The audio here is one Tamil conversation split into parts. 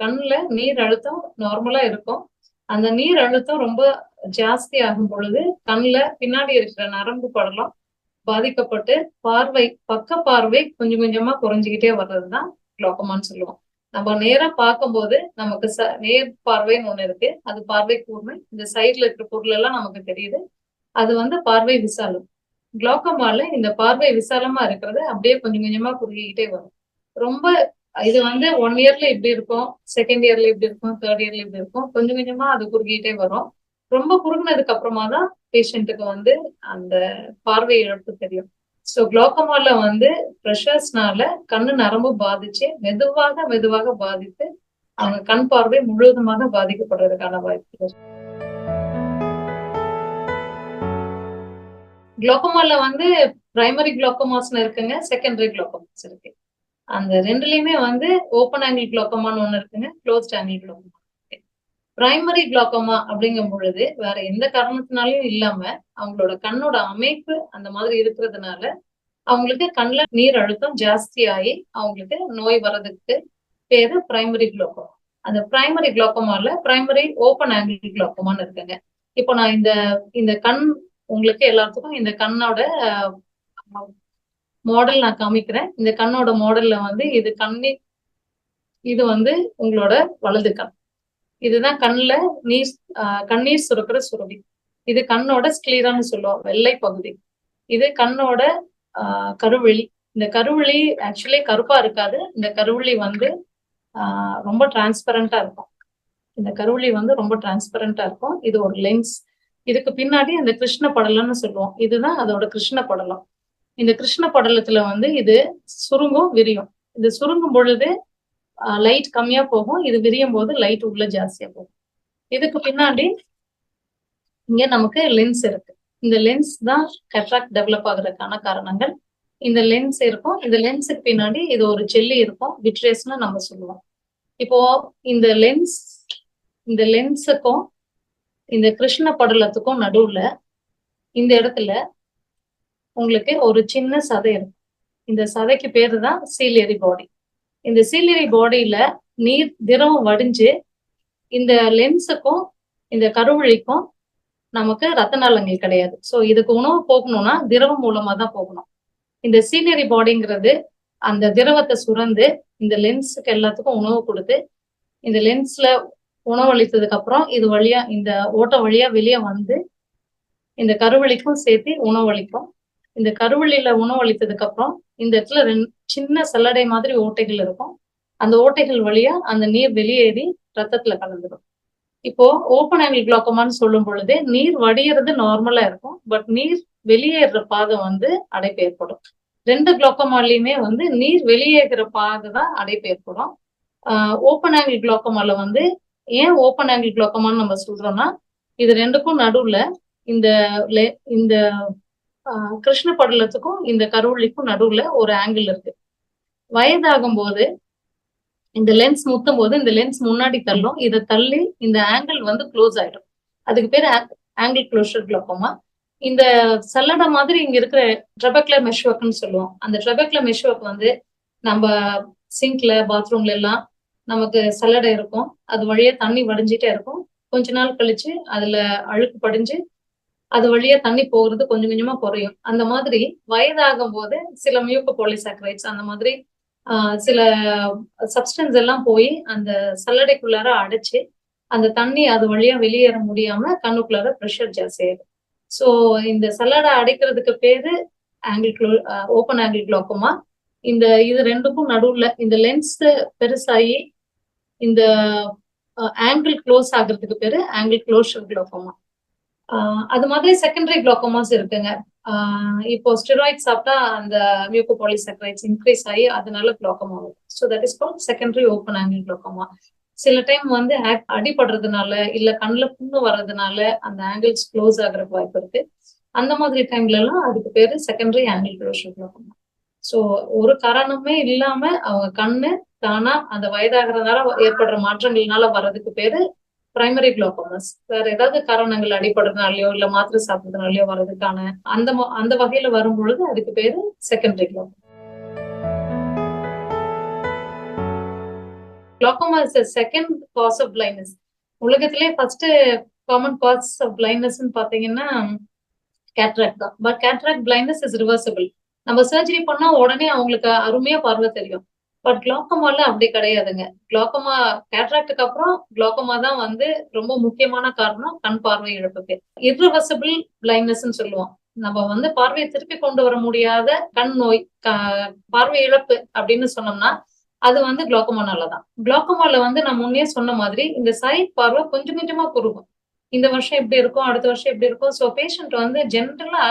கண்ணுல நீர் அழுத்தம் நார்மலா இருக்கும். அந்த நீர் அழுத்தம் ரொம்ப ஜாஸ்தி ஆகும் பொழுது கண்ணுல பின்னாடி இருக்கிற நரம்பு படலம் பாதிக்கப்பட்டு பார்வை பக்க பார்வை கொஞ்சம் கொஞ்சமா குறைஞ்சிக்கிட்டே வர்றதுதான் குளோக்கமான்னு சொல்லுவோம். நம்ம நேரா பார்க்கும்போது நமக்கு ச நேர் பார்வைன்னு ஒண்ணு இருக்கு. அது பார்வை கூர்மை. இந்த சைட்ல இருக்கிற பொருள் எல்லாம் நமக்கு தெரியுது. அது வந்து பார்வை விசாலம். குளோக்கமால இந்த பார்வை விசாலமா இருக்கிறது அப்படியே கொஞ்சம் கொஞ்சமா குறுகிக்கிட்டே வரும். ரொம்ப இது வந்து ஒன் இயர்ல இப்படி இருக்கும் செகண்ட் இயர்ல இப்படி இருக்கும் தேர்ட் இயர்ல இப்படி இருக்கும். கொஞ்சம் கொஞ்சமா அது குறுகிட்டே வரும். ரொம்ப குறுகினதுக்கு அப்புறமா தான் பேஷண்ட்டுக்கு வந்து அந்த பார்வை இழப்பு தெரியும். ஸோ குளோக்கமால வந்து ப்ரெஷர்ஸ்னால கண்ணு நரம்பு பாதிச்சு மெதுவாக மெதுவாக பாதித்து அவங்க கண் பார்வை முழுவதுமாக பாதிக்கப்படுறதுக்கான வாய்ப்பு குளோக்கமால வந்து பிரைமரி குளோக்கமாஸ்னு இருக்குங்க செகண்டரி குளோக்கமாஸ் இருக்கு. அந்த ரெண்டுலயுமே வந்து ஓப்பன் ஆங்கிள் குளோக்கமான்னு ஒண்ணு இருக்குங்க closed angle glaucoma primary glaucoma அப்படிங்கும் பொழுது வேற எந்த காரணத்தினாலையும் இல்லாம அவங்களோட கண்ணோட அமைப்பு அந்த மாதிரி இருக்கிறதுனால அவங்களுக்கு கண்ணுல நீர் அழுத்தம் ஜாஸ்தி ஆகி அவங்களுக்கு நோய் வர்றதுக்கு பேரு பிரைமரி குளோக்கமா அந்த பிரைமரி குளோக்கமால பிரைமரி ஓப்பன் ஆங்கிள் குளோக்கமான்னு இருக்குங்க. இப்போ நான் இந்த இந்த கண் உங்களுக்கு எல்லாத்துக்கும் இந்த கண்ணோட மாடல் நான் காமிக்கிறேன். இந்த கண்ணோட மாடல்ல வந்து இது கண்ணி இது வந்து உங்களோட வலது கண். இதுதான் கண்ணுல நீர் கண்ணீர் சுரக்கிற சுரபி இது கண்ணோட ஸ்கிளீரான்னு சொல்லுவோம் வெள்ளை பகுதி. இது கண்ணோட ஆஹ் கருவெளி. இந்த கருவெளி ஆக்சுவலி கருப்பா இருக்காது. இந்த கருவெளி வந்து ஆஹ் ரொம்ப டிரான்ஸ்பரண்டா இருக்கும். இந்த கருவெளி வந்து ரொம்ப டிரான்ஸ்பரண்டா இருக்கும். இது ஒரு லென்ஸ் இதுக்கு பின்னாடி அந்த கிருஷ்ண படலம்னு சொல்லுவோம். இதுதான் அதோட கிருஷ்ண படலம். இந்த கிருஷ்ண படலத்துல வந்து இது சுருங்கும் விரியும். இது சுருங்கும் பொழுது லைட் கம்மியா போகும். இது விரியும் போது லைட் உள்ள ஜாஸ்தியா போகும். இதுக்கு பின்னாடி இங்க நமக்கு லென்ஸ் இருக்கு. இந்த லென்ஸ் தான் கட்ராக்ட் டெவலப் ஆகுறதுக்கான காரணங்கள். இந்த லென்ஸ் இருக்கும். இந்த லென்ஸுக்கு பின்னாடி இது ஒரு ஜெல்லி இருக்கும். விட்ரேஸ்னு நம்ம சொல்லுவோம். இப்போ இந்த லென்ஸ் இந்த லென்ஸுக்கும் இந்த கிருஷ்ண படலத்துக்கும் நடுவுல இந்த இடத்துல உங்களுக்கு ஒரு சின்ன சதை இருக்கும். இந்த சதைக்கு பேரு தான் சீலியரி பாடி இந்த சீலியரி பாடியில நீர் திரவம் வடிஞ்சு இந்த லென்ஸுக்கும் இந்த கருவழிக்கும் நமக்கு ரத்த நாளங்கள் கிடையாது. ஸோ இதுக்கு உணவு போகணும்னா திரவம் மூலமா தான் போகணும். இந்த சீலியரி பாடிங்கிறது அந்த திரவத்தை சுரந்து இந்த லென்ஸுக்கு எல்லாத்துக்கும் உணவு கொடுத்து இந்த லென்ஸ்ல உணவளித்ததுக்கு அப்புறம் இது வழியா இந்த ஓட்ட வழியா வெளியே வந்து இந்த கருவழிக்கும் சேர்த்து உணவளிக்கும் இந்த கருவழியில உணவளித்ததுக்கு அப்புறம் இந்த இடத்துல ரெண்டு சின்ன சல்லடை மாதிரி ஓட்டைகள் இருக்கும். அந்த ஓட்டைகள் வழியா அந்த நீர் வெளியேறி ரத்தத்துல கலந்துடும் இப்போ ஓப்பன் ஆங்கிள் குளோக்கமான்னு சொல்லும் பொழுதே நீர் வடியறது நார்மலா இருக்கும். பட் நீர் வெளியேற பாதை வந்து அடைப்பு ஏற்படும். ரெண்டு குளோக்கமாலையுமே வந்து நீர் வெளியேறுகிற பாதை தான் அடைப்பு ஏற்படும். ஓப்பன் ஆங்கிள் குளோக்கமால வந்து ஏன் ஓப்பன் ஆங்கிள் குளோக்கமான்னு நம்ம சொல்றோம்னா இது ரெண்டுக்கும் நடுவுல இந்த இந்த கிருஷ்ண படலத்துக்கும் இந்த கருவள்ளிக்கும் நடுவுல ஒரு ஆங்கிள் இருக்கு. வயதாகும் போது இந்த லென்ஸ் முத்தும் போது இந்த லென்ஸ் முன்னாடி தள்ளும். இதை தள்ளி இந்த ஆங்கிள் வந்து க்ளோஸ் ஆயிடும். அதுக்கு பேர் ஆங்கிள் க்ளோஷர் குளோக்கமா இந்த சல்லடை மாதிரி இங்க இருக்கிற ட்ரெபக்லர் மெஷ்வர்க்னு சொல்லுவோம். அந்த ட்ரெபக்லர் மெஷ்வர்க் வந்து நம்ம சிங்க்ல பாத்ரூம்ல எல்லாம் நமக்கு சல்லடை இருக்கும். அது வழியா தண்ணி வடிஞ்சிட்டே இருக்கும். கொஞ்ச நாள் கழிச்சு அதுல அழுக்கு படிஞ்சு அது வழியா தண்ணி போகிறது கொஞ்சம் கொஞ்சமா குறையும். அந்த மாதிரி வயதாகும் போது சில மியூக்க போலிசாக்ரைட்ஸ் அந்த மாதிரி ஆஹ் சில சப்ஸ்டன்ஸ் எல்லாம் போய் அந்த சல்லடைக்குள்ளார அடைச்சு அந்த தண்ணி அது வழியா வெளியேற முடியாம கண்ணுக்குள்ளார ப்ரெஷர் ஜாஸ்தியாயிடும் ஸோ இந்த சல்லடை அடைக்கிறதுக்கு பேரு angle closed open angle glaucoma இந்த இது ரெண்டுக்கும் நடுவுல இந்த லென்ஸ் பெருசாகி இந்த ஆங்கிள் க்ளோஸ் ஆகுறதுக்கு பேரு ஆங்கிள் க்ளோஷர் குளோக்கமா அது மாதிரி செகண்டரி குளோக்கோமாஸ் இருக்குங்க. இப்போ ஸ்டெராய்ட் சாப்பிட்டா அந்த மியூக்கோபாலிசக்ரைட்ஸ் இன்க்ரீஸ் ஆகி அதனால குளோக்கமா ஆகும் so that is call secondary open angle glaucoma சில டைம் வந்து அடிபடுறதுனால இல்ல கண்ணுல புண்ணு வர்றதுனால அந்த ஆங்கிள்ஸ் க்ளோஸ் ஆகுறதுக்கு வாய்ப்பு இருக்கு. அந்த மாதிரி டைம்ல எல்லாம் அதுக்கு பேரு secondary angle closure glaucoma so ஒரு காரணமே இல்லாம அவங்க கண்ணு தானா அந்த வயதாகிறதுனால ஏற்படுற மாற்றங்கள்னால வர்றதுக்கு பேரு பிரைமரி குளோகோமஸ் வேற ஏதாவது காரணங்கள் அடிப்படுறதுனாலயோ இல்ல மாத்திரை சாப்பிட்றதுனாலயோ வர்றதுக்கான அந்த அந்த வகையில வரும் பொழுது அதுக்கு பேரு secondary குளோகோம் glaucoma is second cause of blindness உலகத்திலே first common cause of blindness பாத்தீங்கன்னா கேட்ராக்ட் தான். But cataract blindness is reversible நம்ம சர்ஜரி பண்ணா உடனே அவங்களுக்கு அருமையா பார்வை தெரியும். பட் குளோக்கமால அப்படி கிடையாதுங்க. குளோக்கமா கேட்ராக்டுக்கு அப்புறம் குளோக்கமா தான் வந்து ரொம்ப முக்கியமான காரணம் கண் பார்வை இழப்புக்கு. இர்ரிவர்சிபிள் பிளைண்ட்னஸ் சொல்லுவோம். நம்ம வந்து பார்வையை திருப்பி கொண்டு வர முடியாத கண் நோய் பார்வை இழப்பு அப்படின்னு சொன்னோம்னா அது வந்து குளோக்கமானால தான். குளோக்கமால வந்து நான் முன்னே சொன்ன மாதிரி இந்த சைட் பார்வை கொஞ்சம் கொஞ்சமா குறுகும். இந்த வருஷம் எப்படி இருக்கும் அடுத்த வருஷம் எப்படி இருக்கும். ஸோ பேஷண்ட் வந்து ஜென்ரலா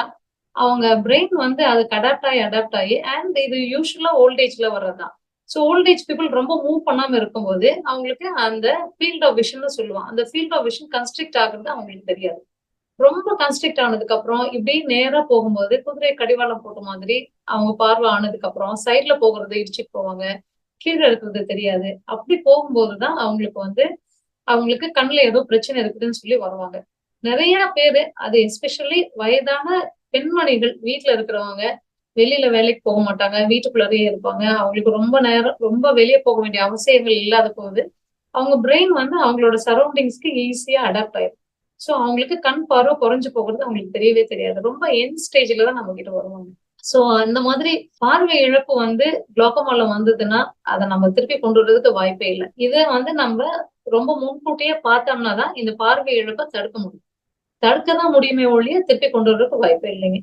அவங்க பிரெயின் வந்து அதுக்கு அடாப்ட் ஆகி அடாப்ட் ஆகி அண்ட் இது யூஸ்வலா ஓல்டேஜ்ல வர்றதுதான். ஸோ ஓல்டேஜ் பீப்புள் ரொம்ப மூவ் பண்ணாம இருக்கும்போது அவங்களுக்கு அந்த ஃபீல்ட் ஆஃப் விஷன் சொல்லுவாங்க. அந்த ஃபீல்ட் ஆஃப் விஷன் கன்ஸ்ட்ரிக்ட் ஆகுறது அவங்களுக்கு தெரியாது. ரொம்ப கன்ஸ்ட்ரிக்ட் ஆனதுக்கு அப்புறம் இப்படி நேரா போகும்போது குதிரை கடிவாளம் போட்ட மாதிரி அவங்க பார்வை ஆனதுக்கு அப்புறம் சைட்ல போகிறது இடிச்சு போவாங்க. கீழே இருக்கிறது தெரியாது. அப்படி போகும்போதுதான் அவங்களுக்கு வந்து அவங்களுக்கு கண்ணுல ஏதோ பிரச்சனை இருக்குதுன்னு சொல்லி வருவாங்க. நிறைய பேரு அது எஸ்பெஷலி வயதான பெண்மணிகள் வீட்டுல இருக்கிறவங்க வெளியில வேலைக்கு போக மாட்டாங்க வீட்டுக்குள்ளேயே இருப்பாங்க. அவங்களுக்கு ரொம்ப நேரம் ரொம்ப வெளியே போக வேண்டிய அவசியங்கள் இல்லாத போது அவங்க பிரெயின் வந்து அவங்களோட சரௌண்டிங்ஸ்க்கு ஈஸியா அடாப்ட் ஆயிடும் ஸோ அவங்களுக்கு கண் பார்வை குறைஞ்சு போகிறது அவங்களுக்கு தெரியவே தெரியாது. ரொம்ப என் ஸ்டேஜ்ல தான் நம்ம கிட்ட வருவாங்க. ஸோ அந்த மாதிரி பார்வை இழப்பு வந்து குளோக்கமால வந்ததுன்னா அதை நம்ம திருப்பி கொண்டு வர்றதுக்கு வாய்ப்பே இல்லை. இதை வந்து நம்ம ரொம்ப முன்கூட்டியே பார்த்தோம்னா தான் இந்த பார்வை இழப்பை தடுக்க முடியும். தடுக்க தான் முடியுமே ஒழிய திருப்பி கொண்டு வர்றதுக்கு வாய்ப்பே இல்லைங்க.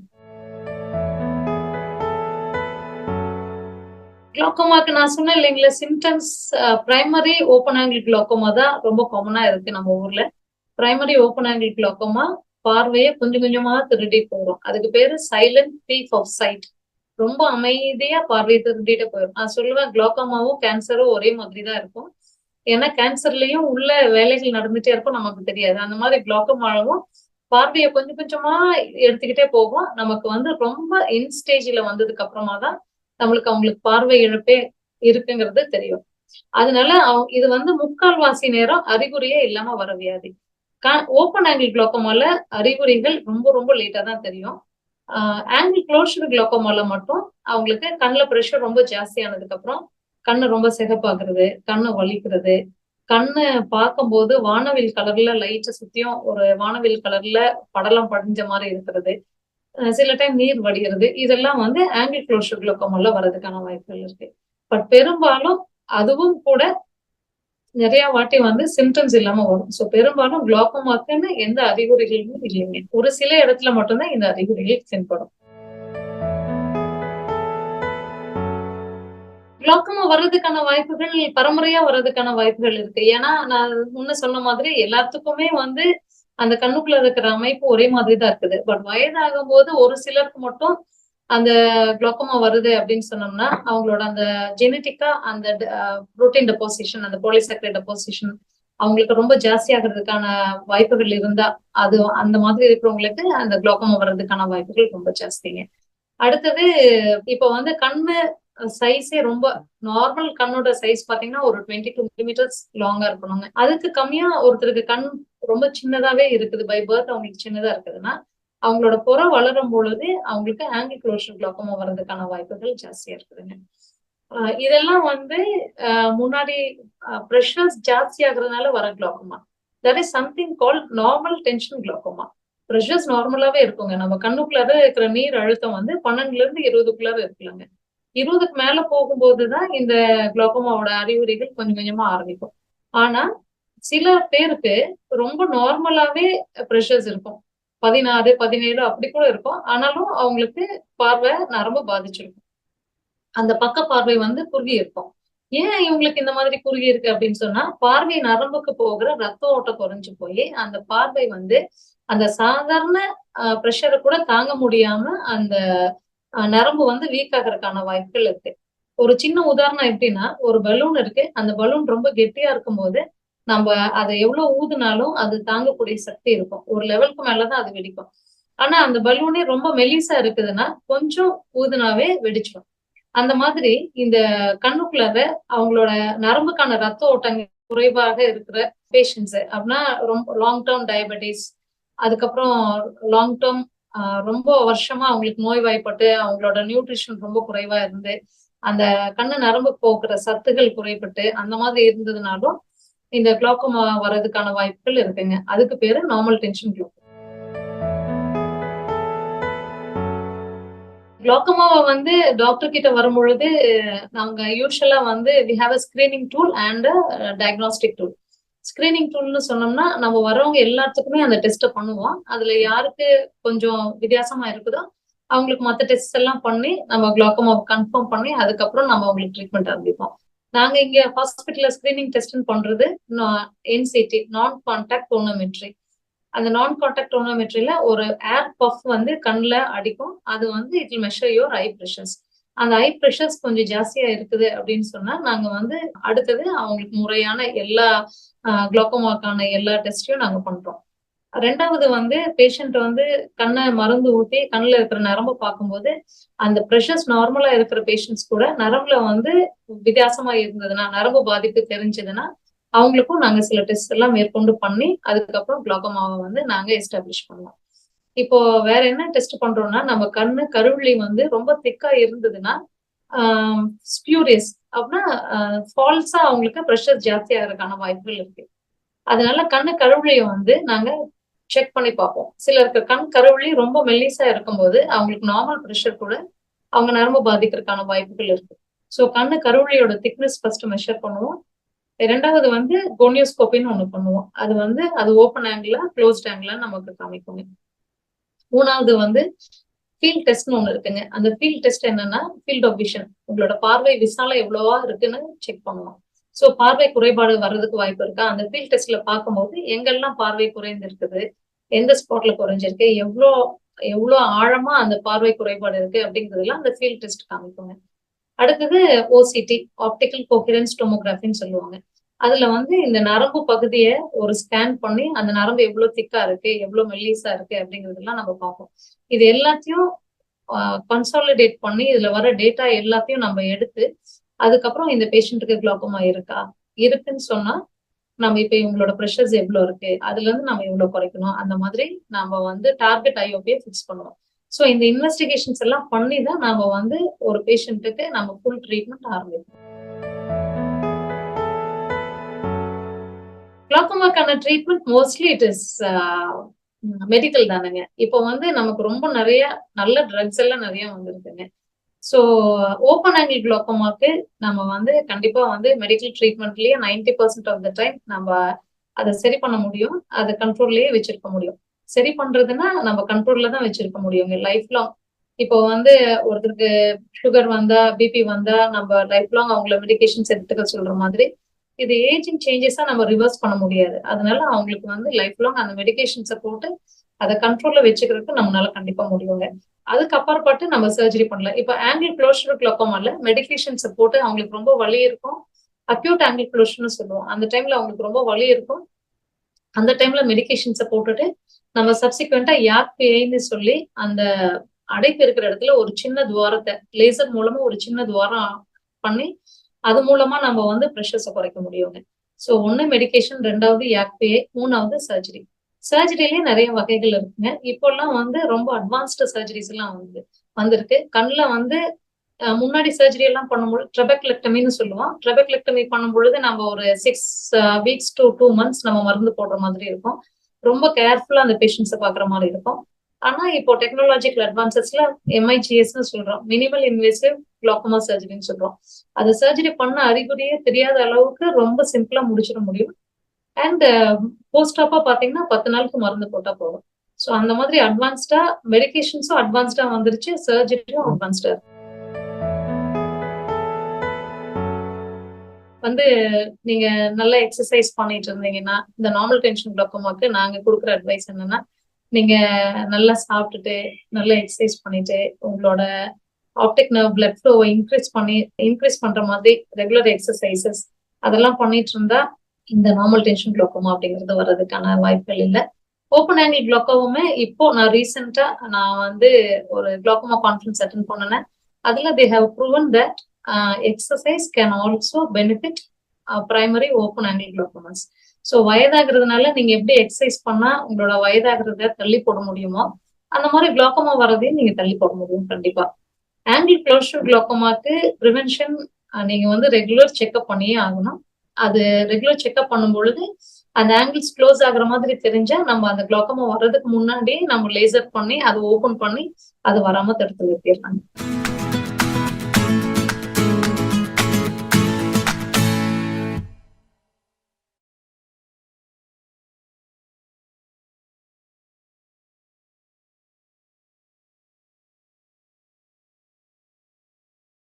குளோக்கோமாக்கு நான் சொன்னேன் இல்லைங்களா symptoms primary open angle glaucoma தான் ரொம்ப காமனா இருக்கு நம்ம ஊர்ல. பிரைமரி ஓப்பன் ஆங்கிள் குளோக்கோமா பார்வையை கொஞ்சம் கொஞ்சமா திருடி போயிடும் அதுக்கு பேரு சைலண்ட் தீஃப் ஆஃப் சைட் ரொம்ப அமைதியா பார்வையை திருடிட்டு போயிடும். நான் சொல்லுவேன் குளோக்கோமாவும் கேன்சரும் ஒரே மாதிரி தான் இருக்கும். ஏன்னா கேன்சர்லயும் உள்ள வேலைகள் நடந்துட்டே இருக்கும் நமக்கு தெரியாது. அந்த மாதிரி குளோக்கோமாவும் பார்வையை கொஞ்சம் கொஞ்சமா எடுத்துக்கிட்டே போகும். நமக்கு வந்து ரொம்ப இன் ஸ்டேஜ்ல வந்ததுக்கு அப்புறமா தான் நம்மளுக்கு அவங்களுக்கு பார்வை இழப்பே இருக்குங்கிறது தெரியும். அதனால இது வந்து முக்கால்வாசி நேரம் அறிகுறியே இல்லாம வர வியாதி. ஓப்பன் ஆங்கிள் குளோக்கமால அறிகுறிகள் ரொம்ப ரொம்ப லேட்டா தான் தெரியும். ஆங்கிள் க்ளோஷர் குளோக்கமால மட்டும் அவங்களுக்கு கண்ணுல ப்ரெஷர் ரொம்ப ஜாஸ்தியானதுக்கு அப்புறம் கண்ணு ரொம்ப சிகப்பாக்குறது கண்ணு வலிக்கிறது. கண்ணு பார்க்கும்போது வானவில் கலர்ல லைட்டை சுத்தியும் ஒரு வானவில் கலர்ல படலம் படிஞ்ச மாதிரி இருக்கிறது. சில டைம் நீர் வடிகிறது. இதெல்லாம் வந்து ஆங்கிள் க்ளோஷர் குளோக்கோமால வர்றதுக்கான வாய்ப்புகள் இருக்கு. பட் பெரும்பாலும் அதுவும் கூட நிறைய வாட்டி வந்து சிம்டம்ஸ் இல்லாம வரும். ஸோ பெரும்பாலும் குளோக்கோமாக்குன்னு எந்த அறிகுறிகளுமே இல்லைங்க. ஒரு சில இடத்துல மட்டும்தான் இந்த அறிகுறிகள் தென்படும். குளோக்கமா வர்றதுக்கான வாய்ப்புகள் பரம்பரையா வர்றதுக்கான வாய்ப்புகள் இருக்கு. ஏன்னா நான் முன்ன சொன்ன மாதிரி எல்லாத்துக்குமே வந்து அந்த கண்ணுக்குள்ள இருக்கிற அமைப்பு ஒரே மாதிரி தான் இருக்குது. பட் வயதாகும் போது ஒரு சிலருக்கு மட்டும் அந்த குளோக்கமா வருது அப்படின்னு சொன்னோம்னா அவங்களோட அந்த ஜெனட்டிக்கா அந்த புரோட்டீன் டெபோசிஷன் அந்த போலிசாக்ரைட் டெபோசிஷன் அவங்களுக்கு ரொம்ப ஜாஸ்தி ஆகிறதுக்கான வாய்ப்புகள் இருந்தா அது அந்த மாதிரி இருக்கிறவங்களுக்கு அந்த குளோக்கமா வர்றதுக்கான வாய்ப்புகள் ரொம்ப ஜாஸ்திங்க. அடுத்தது இப்ப வந்து கண்ணு சைஸே ரொம்ப நார்மல் கண்ணோட சைஸ் பாத்தீங்கன்னா ஒரு டுவெண்ட்டி டூ மில்லிமீட்டர்ஸ் லாங்கா இருக்கணுங்க. அதுக்கு கம்மியா ஒருத்தருக்கு கண் ரொம்ப சின்னதாவே இருக்குது. பை பர்த் அவங்களுக்கு சின்னதா இருக்குதுன்னா அவங்களோட புற வளரும் பொழுது அவங்களுக்கு ஆங்கிள் க்ளோஷர் குளோக்கமா வர்றதுக்கான வாய்ப்புகள் ஜாஸ்தியா இருக்குதுங்க. இதெல்லாம் வந்து முன்னாடி ப்ரெஷர்ஸ் ஜாஸ்தி ஆகுறதுனால வர glaucoma that is something call normal tension glaucoma pressures நார்மலாவே இருக்குங்க. நம்ம கண்ணுக்குள்ளார இருக்கிற நீர் அழுத்தம் வந்து பன்னெண்டுல இருந்து இருபதுக்குள்ளார இருக்குல்லங்க இருபதுக்கு மேல போகும்போதுதான் இந்த குளோக்கமாவோட அறிகுறிகள் கொஞ்சம் கொஞ்சமா ஆரம்பிக்கும். ஆனா சில பேருக்கு ரொம்ப நார்மலாவே ப்ரெஷர்ஸ் இருக்கும். பதினாறு பதினேழு அப்படி கூட இருக்கும். ஆனாலும் அவங்களுக்கு பார்வை நரம்பு பாதிச்சிருக்கும். அந்த பக்க பார்வை வந்து குறுகி இருக்கும். ஏன் இவங்களுக்கு இந்த மாதிரி குறுகி இருக்கு அப்படின்னு சொன்னா பார்வை நரம்புக்கு போகிற ரத்த ஓட்டம் குறைஞ்சு போய் அந்த பார்வை வந்து அந்த சாதாரண ப்ரெஷரை கூட தாங்க முடியாம அந்த நரம்பு வந்து வீக் ஆகிறதுக்கான வாய்ப்புகள் இருக்கு. ஒரு சின்ன உதாரணம் எப்படின்னா ஒரு பலூன் இருக்கு. அந்த பலூன் ரொம்ப கெட்டியா இருக்கும் போது நம்ம அதை எவ்வளவு ஊதுனாலும் அது தாங்கக்கூடிய சக்தி இருக்கும். ஒரு லெவலுக்கு மேலதான் அது வெடிக்கும். ஆனா அந்த பலூனே ரொம்ப மெலிசா இருக்குதுன்னா கொஞ்சம் ஊதுனாவே வெடிச்சிடும் அந்த மாதிரி இந்த கண்ணுக்குள்ளார அவங்களோட நரம்புக்கான ரத்த ஓட்டங்கள் குறைவாக இருக்கிற பேஷண்ட்ஸ் அப்படின்னா ரொம்ப லாங் டேர்ம் டயபெட்டிஸ் அதுக்கப்புறம் லாங் டேர்ம் ரொம்ப வருஷமா அவங்களுக்கு நோய்வாய்ப்பட்டு அவங்களோட நியூட்ரிஷன் ரொம்ப குறைவா இருந்து அந்த கண்ணு நரம்பு போக்குற சத்துகள் குறைபட்டு அந்த மாதிரி இருந்ததுனாலும் இந்த குளோக்கோமா வர்றதுக்கான வாய்ப்புகள் இருக்குங்க. அதுக்கு பேரு நார்மல் டென்ஷன் குளோக்கோமா குளோக்கமாவை வந்து டாக்டர் கிட்ட வரும்பொழுது நாங்க யூஸ்வலா வந்து we have a screening tool and diagnostic tool screening டூல்னு சொன்னோம்னா நம்ம வர்றவங்க எல்லாத்துக்குமே அந்த டெஸ்ட்டை பண்ணுவோம். அதுல யாருக்கு கொஞ்சம் வித்தியாசமா இருக்குதோ அவங்களுக்கு மற்ற டெஸ்ட் எல்லாம் பண்ணி நம்ம குளோக்கமாவை கன்ஃபார்ம் பண்ணி அதுக்கப்புறம் நம்ம அவங்களுக்கு ட்ரீட்மெண்ட் ஆரம்பிப்போம். நாங்க இங்க ஹாஸ்பிட்டல்ல ஸ்கிரீனிங் டெஸ்ட் பண்றது என்சிடி நான் கான்டாக்ட் டோனோமெட்ரி அந்த நான் கான்டாக்ட் டோனோமெட்ரியில ஒரு ஏர் பஃப் வந்து கண்ணில் அடிக்கும். அது வந்து it measure your eye pressures அந்த ஐ ப்ரெஷர்ஸ் கொஞ்சம் ஜாஸ்தியா இருக்குது அப்படின்னு சொன்னா நாங்க வந்து அடுத்தது அவங்களுக்கு முறையான எல்லா குளோக்கோமாக்கான எல்லா டெஸ்டையும் நாங்க பண்றோம். ரெண்டாவது வந்து பேஷண்ட் வந்து கண்ணை மருந்து ஊற்றி கண்ணில் இருக்கிற நரம்பு பார்க்கும்போது அந்த ப்ரெஷர்ஸ் நார்மலா இருக்கிற பேஷண்ட்ஸ் கூட நரம்புல வந்து வித்தியாசமா இருந்ததுன்னா நரம்பு பாதிப்பு தெரிஞ்சதுன்னா அவங்களுக்கும் நாங்க சில டெஸ்ட் எல்லாம் மேற்கொண்டு பண்ணி அதுக்கப்புறம் குளோகமாவை வந்து நாங்க எஸ்டாப்ளிஷ் பண்ணோம் இப்போ வேற என்ன டெஸ்ட் பண்றோம்னா நம்ம கண்ணு கருவிழி வந்து ரொம்ப திக்கா இருந்ததுன்னா ஸ்பியூரியஸ் அப்படின்னா ஃபால்ஸா அவங்களுக்கு ப்ரெஷர் ஜாஸ்தி இருக்கான வாய்ப்புகள் இருக்கு. அதனால கண்ணு கருவிழியை வந்து நாங்க செக் பண்ணி பார்ப்போம். சிலருக்கு கண் கருவிழி ரொம்ப மெல்லிசா இருக்கும்போது அவங்களுக்கு நார்மல் ப்ரெஷர் கூட அவங்க நரம்பு பாதிக்கிறதுக்கான வாய்ப்புகள் இருக்கு. ஸோ கண்ணு கருவிழியோட திக்னஸ் ஃபர்ஸ்ட் மெஷர் பண்ணுவோம். ரெண்டாவது வந்து கோனியோஸ்கோப்பின்னு ஒன்று பண்ணுவோம். அது வந்து அது ஓப்பன் ஆங்கிளா க்ளோஸ்ட் ஆங்கிளா நமக்கு காமிக்கும். மூணாவது வந்து ஃபீல்ட் டெஸ்ட்னு ஒன்று இருக்குங்க. அந்த ஃபீல்ட் டெஸ்ட் என்னன்னா ஃபீல்ட் ஆஃப் விஷன் உங்களோட பார்வை விசாலம் எவ்வளவா இருக்குன்னு செக் பண்ணுவோம் சோ பார்வை குறைபாடு வர்றதுக்கு வாய்ப்பு இருக்கா? அந்த ஃபீல்ட் டெஸ்ட்ல பார்க்கும்போது எங்கெல்லாம் பார்வை குறைந்திருக்குது? எந்த ஸ்பாட்ல குறைஞ்சிருக்கு? எவ்வளோ எவ்வளோ ஆழமா அந்த பார்வை குறைபாடு இருக்கு? அப்படிங்கிறதுலாம் அந்த ஃபீல்ட் டெஸ்ட் காமிக்குங்க. அடுத்தது ஓசிடி ஆப்டிக்கல் கோஹிரன்ஸ் டோமோகிராஃபின்னு சொல்லுவாங்க. அதுல வந்து இந்த நரம்பு பகுதியை ஒரு ஸ்கேன் பண்ணி அந்த நரம்பு எவ்வளவு திக்கா இருக்கு? எவ்வளவு மெல்லீஸா இருக்கு? அப்படிங்கறதெல்லாம் நம்ம பார்ப்போம். இது எல்லாத்தையும் கன்சாலிடேட் பண்ணி இதுல வர டேட்டா எல்லாத்தையும் நம்ம எடுத்து அதுக்கப்புறம் இந்த பேஷண்ட்டுக்கு குளோக்கோமா இருக்கா? இருக்குன்னு சொன்னா நம்ம இப்ப இவங்களோட ப்ரெஷர்ஸ் எவ்வளவு இருக்கு? அதுல இருந்து நம்ம எவ்வளவு குறைக்கணும். அந்த மாதிரி நம்ம வந்து டார்கெட் ஐஓபியை ஃபிக்ஸ் பண்ணுவோம் ஸோ இந்த இன்வெஸ்டிகேஷன்ஸ் எல்லாம் பண்ணி தான் நம்ம வந்து ஒரு பேஷண்ட்டுக்கு நம்ம ஃபுல் ட்ரீட்மெண்ட் ஆரம்பிப்போம். குளோக்கோமாக்கான treatment mostly it is medical தானுங்க. இப்போ வந்து நமக்கு ரொம்ப நிறைய நல்ல ட்ரக்ஸ் எல்லாம் நிறைய வந்திருக்குங்க. ஸோ ஓப்பன் ஆங்கிள் குளோக்கோமாக்கு நம்ம வந்து கண்டிப்பா வந்து medical ட்ரீட்மெண்ட்லயே ninety percent of the time நம்ம அதை சரி பண்ண முடியும். அதை கண்ட்ரோல்லயே வச்சிருக்க முடியும். சரி பண்றதுன்னா நம்ம கண்ட்ரோல்ல தான் வச்சிருக்க முடியும். லைஃப் லாங் இப்போ வந்து ஒருத்தருக்கு சுகர் வந்தா பிபி வந்தா நம்ம லைஃப் லாங் அவங்கள மெடிகேஷன்ஸ் எடுத்துக்க சொல்ற மாதிரி இது ஏஜிங் சேஞ்சஸா நம்ம ரிவர்ஸ் பண்ண முடியாது. அதனால அவங்களுக்கு வந்து லைஃப் லாங் அந்த மெடிகேஷன்ஸை போட்டு அதை கண்ட்ரோல்ல வச்சுக்கிறதுக்கு நம்மளால கண்டிப்பா முடியுங்க. அதுக்கு அப்பாற்பட்டு நம்ம சர்ஜரி பண்ணல இப்போ ஆங்கிள் க்ளோஷர் குளோக்கோமால மெடிகேஷன்ஸை போட்டு அவங்களுக்கு ரொம்ப வலி இருக்கும். அக்யூட் ஆங்கிள் க்ளோஷர்னு சொல்லுவோம். அந்த டைம்ல அவங்களுக்கு ரொம்ப வலி இருக்கும். அந்த டைம்ல மெடிகேஷன்ஸை போட்டுட்டு நம்ம சப்சிக்வெண்டா யாக்பேன்னு சொல்லி அந்த அடைப்பு இருக்கிற இடத்துல ஒரு சின்ன துவாரத்தை லேசர் மூலமா ஒரு சின்ன துவாரம் பண்ணி அது மூலமா நம்ம வந்து ப்ரெஷர்ஸை குறைக்க முடியுங்க. ஸோ ஒன்னு மெடிகேஷன் ரெண்டாவது யாக்பே மூணாவது சர்ஜரி சர்ஜரிலேயே நிறைய வகைகள் இருக்குங்க. இப்போல்லாம் வந்து ரொம்ப அட்வான்ஸ்டு சர்ஜரிஸ் எல்லாம் வந்து வந்திருக்கு. கண்ணில் வந்து முன்னாடி சர்ஜரி எல்லாம் பண்ணும்போது ட்ரெபக்லெக்டமின்னு சொல்லுவோம். ட்ரெபக்லெக்டமி பண்ணும் பொழுது நம்ம ஒரு six weeks to two months நம்ம மருந்து போடுற மாதிரி இருக்கும். ரொம்ப கேர்ஃபுல்லா அந்த பேஷண்ட்ஸை பாக்குற மாதிரி இருக்கும். ஆனா இப்போ டெக்னாலஜிக்கல் அட்வான்சஸ்ல எம்ஐஜிஎஸ்னு சொல்றோம். மினிமல் இன்வேசிவ் குளோக்கமா சர்ஜரின்னு சொல்றோம். அந்த சர்ஜரி பண்ண அறிகுறியே தெரியாத அளவுக்கு ரொம்ப சிம்பிளா முடிச்சிட முடியும். அண்ட் போஸ்டாப்பா uh, பாத்தீங்கன்னா பத்து நாளுக்கு மருந்து போட்டா போகும் ஸோ அந்த மாதிரி அட்வான்ஸ்டா மெடிகேஷன்ஸும் அட்வான்ஸ்டா வந்துருச்சு. சர்ஜரியும் அட்வான்ஸ்டா வந்து நீங்க நல்ல எக்ஸசைஸ் பண்ணிட்டு இருந்தீங்கன்னா இந்த நார்மல் டென்ஷன் குளோக்கமாக்கு நாங்க கொடுக்குற அட்வைஸ் என்னன்னா நீங்க நல்லா சாப்பிட்டுட்டு நல்லா எக்ஸசைஸ் பண்ணிட்டு உங்களோட ஆப்டிக் நர்வ் பிளட் ஃப்ளோவை இன்க்ரீஸ் பண்ணி இன்க்ரீஸ் பண்ற மாதிரி ரெகுலர் எக்ஸசைசஸ் அதெல்லாம் பண்ணிட்டு இருந்தா இந்த நார்மல் டென்ஷன் குளோக்கோமா அப்படிங்கிறது வர்றதுக்கான வாய்ப்புகள் இல்லை. ஓப்பன் ஆங்கிள் குளோக்கோவுமே இப்போ நான் ரீசெண்டா நான் வந்து ஒரு குளோக்கோமா கான்ஃபரன்ஸ் அட்டன் பண்ணினேன். அதுல they have proven that exercise can also benefit primary open angle glaucomas so வயதாகிறதுனால நீங்க எப்படி எக்ஸசைஸ் பண்ணா உங்களோட வயதாகிறத தள்ளி போட முடியுமோ அந்த மாதிரி குளோக்கோமா வரதையும் நீங்க தள்ளி போட முடியும் கண்டிப்பா. ஆங்கிள் க்ளோஷர் குளோக்கோமாக்கு ப்ரிவென்ஷன் நீங்க வந்து ரெகுலர் செக்அப் பண்ணியே ஆகணும். அது ரெகுலர் செக்அப் பண்ணும் பொழுது அந்த ஆங்கிள்ஸ் க்ளோஸ் ஆகுற மாதிரி தெரிஞ்சா நம்ம அந்த குளோக்கமா வர்றதுக்கு முன்னாடியே நம்ம லேசர் பண்ணி அதை ஓபன் பண்ணி அது வராம தடுத்து வைத்திருக்காங்க